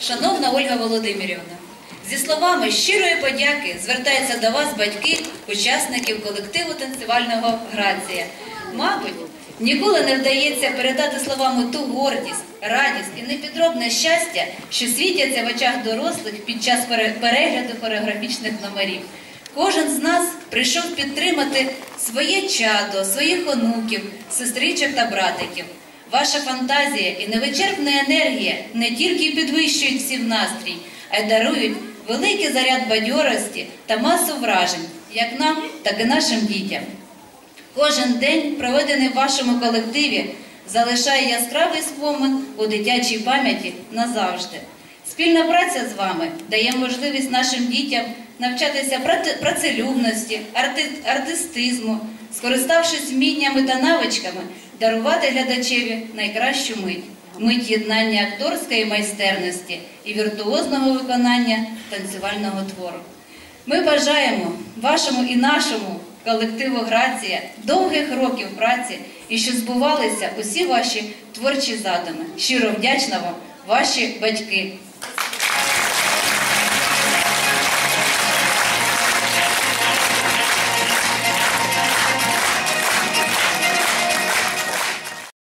Шановна Ольга Володимирівна, зі словами щирої подяки звертаються до вас батьки, учасників колективу танцювального Грація. Мабуть, ніколи не вдається передати словами ту гордість, радість і непідробне щастя, що світяться в очах дорослих під час перегляду хореографічних номерів. Кожен з нас прийшов підтримати своє чадо, своїх онуків, сестричок та братиків. Ваша фантазія і невичерпна енергія не тільки підвищують всім настрій, а й дарують великий заряд бадьорості та масу вражень, як нам, так і нашим дітям. Кожен день, проведений в вашому колективі, залишає яскравий спомин у дитячій пам'яті назавжди. Спільна праця з вами дає можливість нашим дітям навчатися працелюбності, арти- артистизму, скориставшись вміннями та навичками, дарувати глядачеві найкращу мить мить єднання акторської майстерності і віртуозного виконання танцювального твору. Ми бажаємо вашому і нашому колективу Грація довгих років праці і щоб збувалися усі ваші творчі задуми. Щиро вдячна вам, ваші батьки.